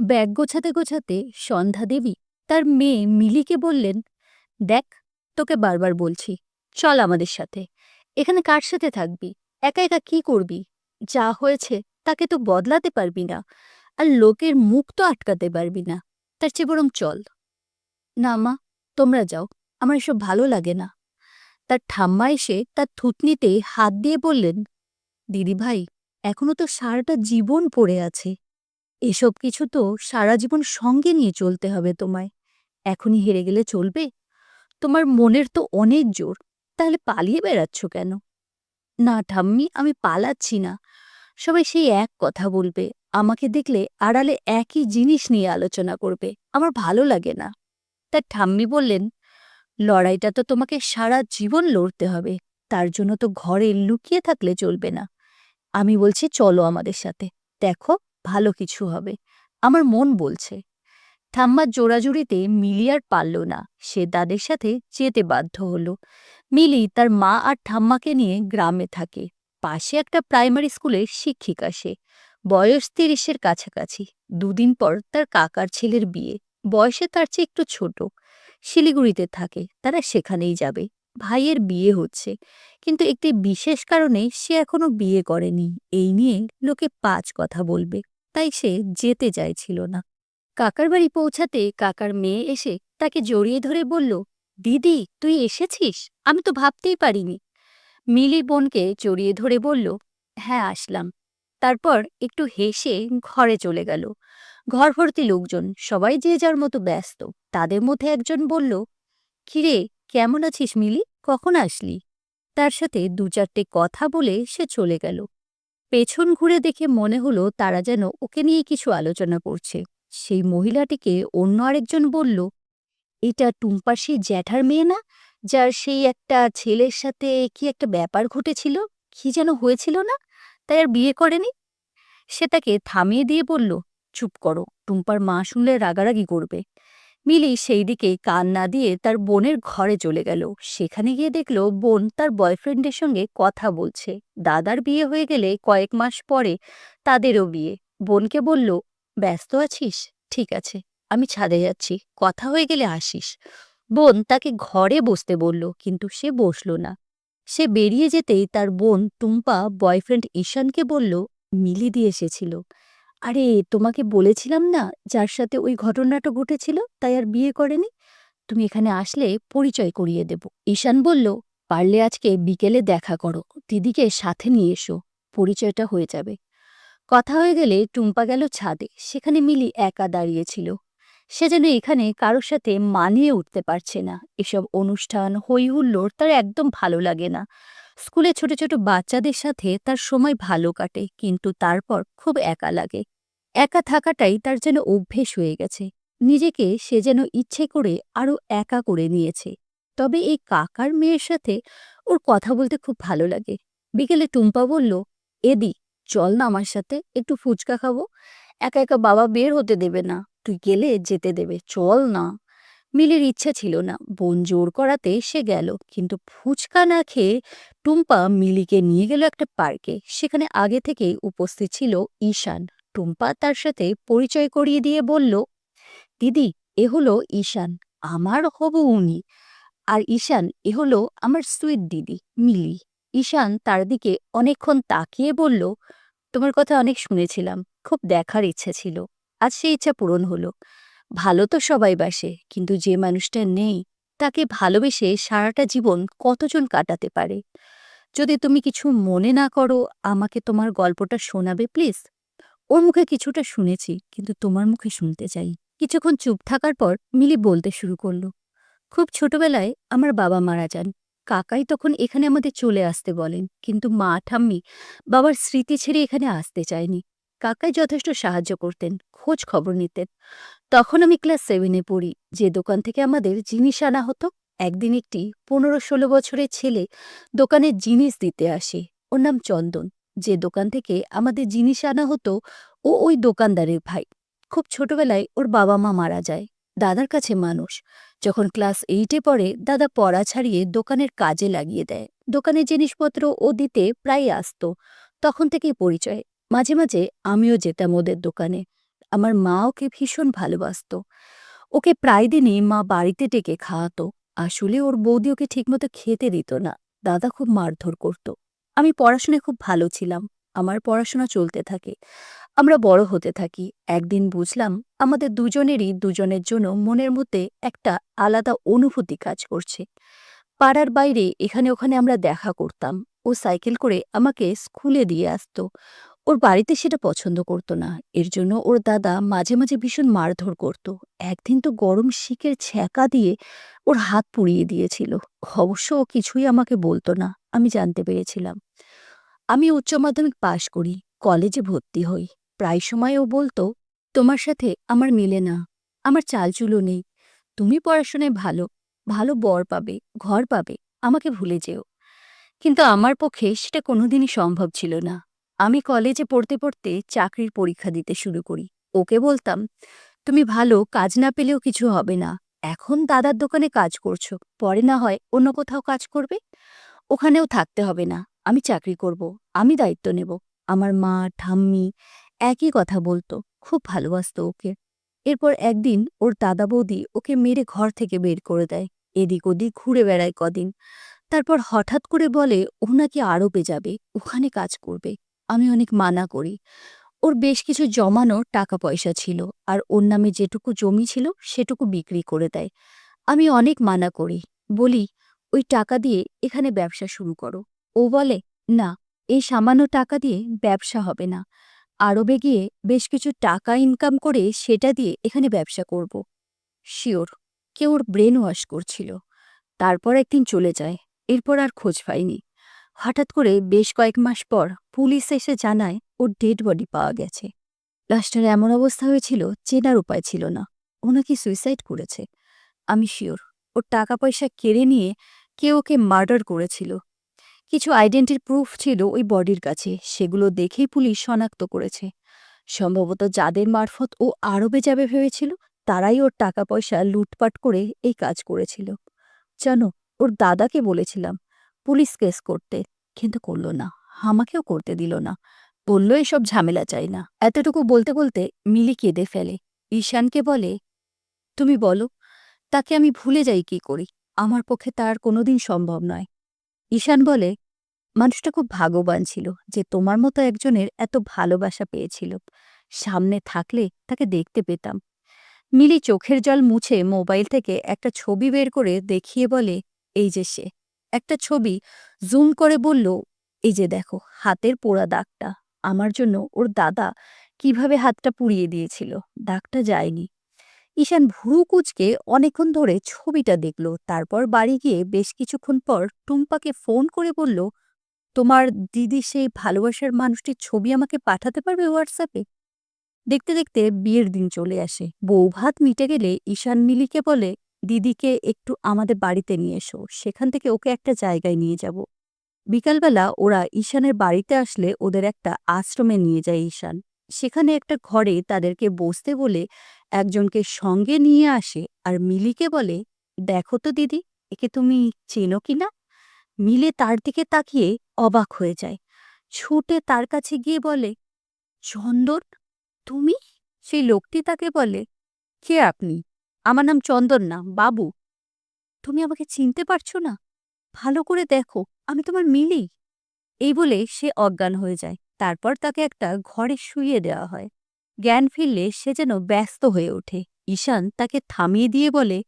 Bag গোছাতে গোছাতে সন্ধ্যা দেবী তার মেয়ে মিলিকে বললেন, দেখ, তোকে বারবার বলছি, চল আমাদের সাথে। এখানে কার সাথে থাকবি? একা একা কি করবি? যা হয়েছে তাকে তো বদলাতে পারবি না, আর লোকের মুখ তো আটকাতে পারবি না। তার চেয়ে বরং চল। না মা, তোমরা যাও, আমার এসব ভালো লাগে না। তার ঠাম্মা এসে তার থুতনিতে হাত দিয়ে বললেন, দিদিভাই, এখনও তো সারাটা জীবন পড়ে আছে। এসব কিছু তো সারা জীবন সঙ্গে নিয়ে চলতে হবে তোমায়। এখনই হেরে গেলে চলবে? তোমার মনের তো অনেক জোর, তাহলে পালিয়ে বেড়াচ্ছ কেন? না ঠাম্মি, আমি পালাচ্ছি না। সবাই সেই এক কথা বলবে, আমাকে দেখলে আড়ালে একই জিনিস নিয়ে আলোচনা করবে, আমার ভালো লাগে না। তার ঠাম্মি বললেন, লড়াইটা তো তোমাকে সারা জীবন লড়তে হবে, তার জন্য তো ঘরে লুকিয়ে থাকলে চলবে না। আমি বলছি চলো আমাদের সাথে, দেখো ভালো কিছু হবে। আমার মন বলছে। ঠাম্মার জোড়াজুড়িতে মিলি আর পারল না। সে দাদের সাথে যেতে বাধ্য হলো। মিলি তার মা আর ঠাম্মাকে নিয়ে গ্রামে থাকে। পাশে একটা প্রাইমারি স্কুলের শিক্ষিকা সে। বয়স তিরিশের কাছাকাছি। দুদিন পর তার কাকার ছেলের বিয়ে। বয়সে তার চেয়ে একটু ছোট। শিলিগুড়িতে থাকে। তারা সেখানেই যাবে। ভাইয়ের বিয়ে হচ্ছে। কিন্তু একটি বিশেষ কারণে সে এখনও বিয়ে করেনি। এই নিয়ে লোকে পাঁচ কথা বলবে। তাই সে যেতে চাইছিল না। কাকার বাড়ি পৌঁছাতে কাকার মেয়ে এসে তাকে জড়িয়ে ধরে বলল, দিদি, তুই এসেছিস? আমি তো ভাবতেই পারিনি। মিলি বোনকে জড়িয়ে ধরে বলল হ্যাঁ আসলাম। তারপর একটু হেসে ঘরে চলে গেল। ঘর ভর্তি লোকজন, সবাই যে যার মতো ব্যস্ত, তাদের মধ্যে একজন বলল, কিরে, কেমন আছিস মিলি? কখন আসলি? তার সাথে দু চারটে কথা বলে সে চলে গেল। পেছন ঘুরে দেখে মনে হলো তারা যেন ওকে নিয়ে কিছু আলোচনা করছে। সেই মহিলাটিকে অন্য আরেকজন বলল, এটা টুম্পার সেই জ্যাঠার মেয়ে না? যার সেই একটা ছেলের সাথে কি একটা ব্যাপার ঘটেছিল? কি যেন হয়েছিল না? তাই আর বিয়ে করেনি? সে তাকে থামিয়ে দিয়ে বলল, চুপ করো, টুম্পার মা শুনলে রাগারাগি করবে। মিলি সেই দিকে কান না দিয়ে তার বোনের ঘরে চলে গেল। সেখানে গিয়ে দেখল বোন তার বয়ফ্রেন্ডের সঙ্গে কথা বলছে। দাদার বিয়ে হয়ে গেলে কয়েক মাস পরে তাদেরও বিয়ে। বোনকে বলল, ব্যস্ত আছিস? ঠিক আছে, আমি ছাদে যাচ্ছি। কথা হয়ে গেলে আসিস। বোন তাকে ঘরে বসতে বলল, কিন্তু সে বসল না। সে বেরিয়ে যেতেই তার বোন টুম্পা বয়ফ্রেন্ড ঈশানকে বলল, মিলি দিয়ে এসেছিল। আরে, তোমাকে বলেছিলাম না যার সাথে ওই ঘটনাটা ঘটেছিল? তাই আর বিয়ে করেনি? তুমি এখানে আসলে পরিচয় করিয়ে দেব। ঈশান বলল, পারলে আজকে বিকেলে দেখা করো। দিদিকে সাথে নিয়ে এসো। পরিচয়টা হয়ে যাবে। কথা হয়ে গেলে টুম্পা গেল ছাদে। সেখানে মিলি একা দাঁড়িয়েছিল সে যেন এখানে কারোর সাথে মানিয়ে উঠতে পারছে না। এসব অনুষ্ঠান হই হুল্লোড় তার একদম ভালো লাগে না। স্কুলে ছোট ছোট বাচ্চাদের সাথে তার সময় ভালো কাটে, কিন্তু তারপর খুব একা লাগে। একা থাকাটাই তার যেন অভ্যেস হয়ে গেছে। নিজেকে সে যেন ইচ্ছে করে আরও একা করে নিয়েছে। তবে এই কাকার মেয়ের সাথে ওর কথা বলতে খুব ভালো লাগে। বিকেলে টুম্পা বলল, এদি, চল না আমার সাথে, একটু ফুচকা খাব। একা একা বাবা বের হতে দেবে না। তুই গেলে যেতে দেবে। চল না। মিলির ইচ্ছা ছিল না। বোন জোর করাতে সে গেল, কিন্তু ফুচকা না খেয়ে টুম্পা মিলিকে নিয়ে গেল একটা পার্কে। সেখানে আগে থেকেই উপস্থিত ছিল ঈশান। টুম্পা তার সাথে পরিচয় করিয়ে দিয়ে বলল, দিদি, এ হলো ঈশান, আমার হবু উনি। আর ঈশান, এ হলো আমার সুইট দিদি, মিলি। ঈশান তার দিকে অনেকক্ষণ তাকিয়ে বলল, তোমার কথা অনেক শুনেছিলাম, খুব দেখার ইচ্ছে ছিল। আজ সেই ইচ্ছা পূরণ হলো। ভালো তো সবাই বাসে, কিন্তু যে মানুষটা নেই, তাকে ভালোবেসে সারাটা জীবন কতজন কাটাতে পারে? যদি তুমি কিছু মনে না করো, আমাকে তোমার গল্পটা শোনাবে, প্লিজ। ওর মুখে কিছুটা শুনেছি, কিন্তু তোমার মুখে শুনতে চাই। কিছুক্ষণ চুপ থাকার পর মিলি বলতে শুরু করল, খুব ছোটবেলায় আমার বাবা মারা যান। কাকাই তখন এখানে আমাদের চলে আসতে বলেন, কিন্তু মা, ঠাম্মি বাবার স্মৃতি ছেড়ে এখানে আসতে চায়নি। কাকাই যথেষ্ট সাহায্য করতেন, খোঁজ খবর নিতেন। তখন আমি ক্লাস সেভেনে পড়ি, যে দোকান থেকে আমাদের জিনিস আনা হতো। একদিন একটি পনেরো ষোলো বছরের ছেলে দোকানের জিনিস দিতে আসে, ওর নাম চন্দন। যে দোকান থেকে আমাদের জিনিস আনা হতো, ও ওই দোকানদারের ভাই। খুব ছোটবেলায় ওর বাবা মা মারা যায়, দাদার কাছে মানুষ। যখন ক্লাস এইটে পড়ে, দাদা পড়া ছাড়িয়ে দোকানের কাজে লাগিয়ে দেয়। দোকানের জিনিসপত্র ও দিতে প্রায় আসতো। তখন থেকেই পরিচয়। মাঝে মাঝে আমিও যেতাম ওদের দোকানে। আমার মা ওকে ভীষণ ভালোবাসত। ওকে প্রায় দিনই মা বাড়িতে ডেকে খাওয়াতো। আসলে ওর বৌদি ওকে ঠিকমতো খেতে দিত না। দাদা খুব মারধর করত। আমি পড়াশোনায় খুব ভালো ছিলাম। আমার পড়াশোনা চলতে থাকে। আমরা বড় হতে থাকি। একদিন বুঝলাম আমাদের দুজনেরই দুজনের জন্য মনের মধ্যে একটা আলাদা অনুভূতি কাজ করছে। পাড়ার বাইরে এখানে ওখানে আমরা দেখা করতাম। ও সাইকেল করে আমাকে স্কুলে দিয়ে আসতো। ওর বাড়িতে সেটা পছন্দ করতো না। এর জন্য ওর দাদা মাঝে মাঝে ভীষণ মারধর করত। একদিন তো গরম শিকের ছ্যাঁকা দিয়ে ওর হাত পুড়িয়ে দিয়েছিল। অবশ্য ও কিছুই আমাকে বলতো না, আমি জানতে পেরেছিলাম। আমি উচ্চ মাধ্যমিক পাশ করি, কলেজে ভর্তি হই। প্রায় সময় ও বলতো, তোমার সাথে আমার মিলে না, আমার চালচুলো নেই। তুমি পড়াশোনায় ভালো ভালো বর পাবে, ঘর পাবে, আমাকে ভুলে যেও। কিন্তু আমার পক্ষে সেটা কোনোদিনই সম্ভব ছিল না। আমি কলেজে পড়তে পড়তে চাকরির পরীক্ষা দিতে শুরু করি। ওকে বলতাম, তুমি ভালো, কাজ না পেলেও কিছু হবে না। এখন দাদার দোকানে কাজ করছ, পরে না হয় অন্য কোথাও কাজ করবে? ওখানেও থাকতে হবে না, আমি চাকরি করব, আমি দায়িত্ব নেব। আমার মা, ঠাম্মি একই কথা বলতো, খুব ভালোবাসত ওকে। এরপর একদিন ওর দাদা বৌদি ওকে মেরে ঘর থেকে বের করে দেয়, এদিক ওদিক ঘুরে বেড়ায় কদিন। তারপর হঠাৎ করে বলে, ও নাকি আরবে যাবে, ওখানে কাজ করবে। আমি অনেক মানা করি। ওর বেশ কিছু জমানো টাকা পয়সা ছিল আর ওর নামে যেটুকু জমি ছিল সেটুকু বিক্রি করে দেয়। আমি অনেক মানা করি। বলি, ওই টাকা দিয়ে এখানে ব্যবসা শুরু করো। ও বলে, না, এই সামান্য টাকা দিয়ে ব্যবসা হবে না। আরবে গিয়ে বেশ কিছু টাকা ইনকাম করে সেটা দিয়ে এখানে ব্যবসা করব। শিওর কেউ ওর ব্রেন ওয়াশ করছিল। তারপর একদিন চলে যায়। এরপর আর খোঁজ পাইনি। হঠাৎ করে বেশ কয়েক মাস পর পুলিশ এসে জানায় ওর ডেড বডি পাওয়া গেছে। লাস্টের এমন অবস্থা হয়েছিল, চেনার উপায় ছিল না। ও নাকি সুইসাইড করেছে। আমি শিওর, ওর টাকা পয়সা কেড়ে নিয়ে কেউ ওকে মার্ডার করেছিল। কিছু আইডেন্টির প্রুফ ছিল ওই বডির কাছে, সেগুলো দেখেই পুলিশ শনাক্ত করেছে। সম্ভবত যাদের মারফত ও আরবে যাবে ভেবেছিল, তারাই ওর টাকা পয়সা লুটপাট করে এই কাজ করেছিল। জানো, ওর দাদাকে বলেছিলাম পুলিশ কেস করতে। কিন্তু করল না, আমাকেও করতে দিল না। বলল, এসব ঝামেলা চাই না। এতটুকু বলতে বলতে মিলি কেঁদে ফেলে। ঈশানকে বলে, তুমি বলো, তাকে আমি ভুলে যাই কি করি? আমার পক্ষে তার কোনোদিন সম্ভব নয়। ঈশান বলে, মানুষটা খুব ভাগ্যবান ছিল যে তোমার মতো একজনের এত ভালোবাসা পেয়েছিল। সামনে থাকলে তাকে দেখতে পেতাম। মিলি চোখের জল মুছে মোবাইল থেকে একটা ছবি বের করে দেখিয়ে বলে, এই যে সে। একটা ছবি জুম করে বলল, এই যে দেখো, হাতের পোড়া দাগটা। আমার জন্য ওর দাদা কীভাবে হাতটা পুড়িয়ে দিয়েছিল? দাগটা যায়নি। ঈশান ভুরু কুচকে অনেকক্ষণ ধরে ছবিটা দেখল, তারপর বাড়ি গিয়ে বেশ কিছুক্ষণ পর টুম্পাকে ফোন করে বলল, তোমার দিদি সেই ভালোবাসার মানুষটির ছবি আমাকে পাঠাতে পারবে হোয়াটসঅ্যাপে? দেখতে দেখতে বিয়ের দিন চলে আসে। বৌভাত মিটে গেলে ঈশান মিলিকে বলে দিদিকে একটু আমাদের বাড়িতে নিয়ে এসো। সেখান থেকে ওকে একটা জায়গায় নিয়ে যাব। বিকালবেলা ওরা ঈশানের বাড়িতে আসলে ওদের একটা আশ্রমে নিয়ে যায় ঈশান। সেখানে একটা ঘরে তাদেরকে বসতে বলে একজনকে সঙ্গে নিয়ে আসে আর মিলিকে বলে, দেখো তো দিদি, একে তুমি চেনো কিনা মিলে তার দিকে তাকিয়ে অবাক হয়ে যায়। ছুটে তার কাছে গিয়ে বলে, চন্দন, তুমি? সেই লোকটি তাকে বলে, কে আপনি? আমার নাম চন্দন না, বাবু। তুমি আমাকে চিনতে পারছ না? ভালো করে দেখো, আমি তোমার মিলি। এই বলে সে অজ্ঞান হয়ে যায়। তারপর তাকে একটা ঘরে শুইয়ে দেওয়া হয়। জ্ঞান ফিরলে সে যেন ব্যস্ত হয়ে ওঠে। ঈশান তাকে থামিয়ে দিয়ে বলে,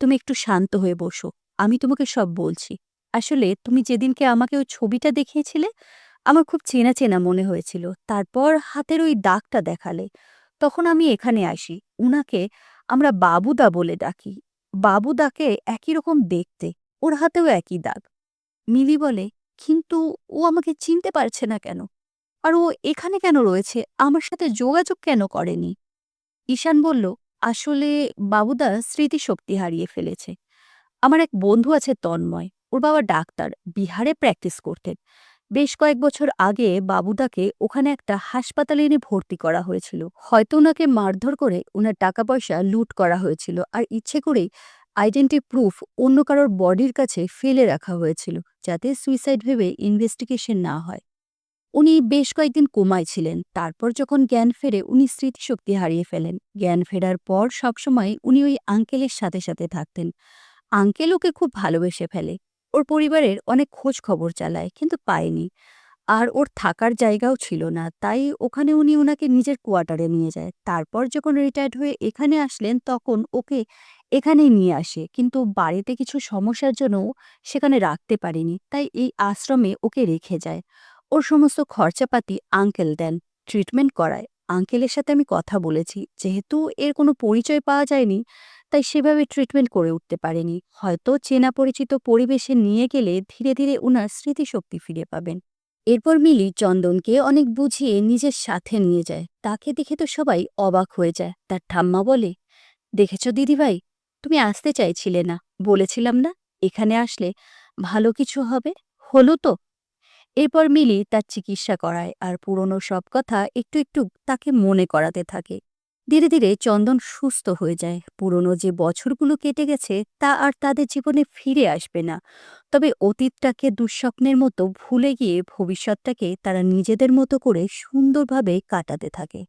তুমি একটু শান্ত হয়ে বসো, আমি তোমাকে সব বলছি। আসলে তুমি যেদিনকে আমাকে ওই ছবিটা দেখিয়েছিলে, আমার খুব চেনা চেনা মনে হয়েছিল। তারপর হাতের ওই দাগটা দেখালে। তখন আমি এখানে আসি। উনাকে আমরা বাবুদা বলে ডাকি। বাবুদাকে একই রকম দেখতে, ওর হাতেও একই দাগ। মিলি বলে, কিন্তু ও আমাকে চিনতে পারছে না কেন? আর ও এখানে কেন রয়েছে? আমার সাথে যোগাযোগ কেন করেনি? ঈশান বলল, আসলে বাবুদা স্মৃতিশক্তি হারিয়ে ফেলেছে। আমার এক বন্ধু আছে তন্ময়, ওর বাবা ডাক্তার, বিহারে প্র্যাকটিস করতেন। বেশ কয়েক বছর আগে বাবুদাকে ওখানে একটা হাসপাতালে এনে ভর্তি করা হয়েছিল। হয়তো ওনাকে মারধর করে ওনার টাকা পয়সা লুট করা হয়েছিল আর ইচ্ছে করেই আইডেন্টি প্রুফ অন্য কারোর বডির কাছে ফেলে রাখা হয়েছিল যাতে সুইসাইড ভেবে ইনভেস্টিগেশন না হয়। উনি বেশ কয়েকদিন কোমায় ছিলেন। তারপর যখন জ্ঞান ফেরে উনি স্মৃতিশক্তি হারিয়ে ফেলেন। জ্ঞান ফেরার পর সবসময় উনি ওই আঙ্কেলের সাথে সাথে থাকতেন। আঙ্কেল ওকে খুব ভালোবেসে ফেলে। ওর পরিবারের অনেক খোঁজ খবর চালায়, কিন্তু পায়নি। আর ওর থাকার জায়গাও ছিল না, তাই ওখানে উনি ওনাকে নিজের কোয়ার্টারে নিয়ে যায়। তারপর যখন রিটায়ার্ড হয়ে এখানে আসলেন, তখন ওকে এখানেই নিয়ে আসে, কিন্তু বাড়িতে কিছু সমস্যার জন্য সেখানে রাখতে পারেনি, তাই এই আশ্রমে ওকে রেখে যায়। ওর সমস্ত খরচাপাতি আঙ্কেল দেন ট্রিটমেন্ট করায়। আঙ্কেলের সাথে আমি কথা বলেছি, যেহেতু এর কোনো পরিচয় পাওয়া যায়নি তাই সেভাবে ট্রিটমেন্ট করে উঠতে পারেনি। হয়তো চেনা পরিচিত পরিবেশে নিয়ে গেলে ধীরে ধীরে ওনার স্মৃতিশক্তি ফিরে পাবেন। এরপর মিলি চন্দনকে অনেক বুঝিয়ে নিজের সাথে নিয়ে যায়। তাকে দেখে তো সবাই অবাক হয়ে যায়। তার ঠাম্মা বলে, দেখেছ দিদিভাই, তুমি আসতে চাইছিলে না। বলেছিলাম না, এখানে আসলে ভালো কিছু হবে? হলো তো? এরপর মিলি তার চিকিৎসা করায় আর পুরনো সব কথা একটু একটু তাকে মনে করাতে থাকে। ধীরে ধীরে চন্দন সুস্থ হয়ে যায়। পুরনো যে বছরগুলো কেটে গেছে, তা আর তাদের জীবনে ফিরে আসবে না। তবে অতীতটাকে দুঃস্বপ্নের মতো ভুলে গিয়ে ভবিষ্যৎটাকে তারা নিজেদের মতো করে সুন্দরভাবে কাটাতে থাকে।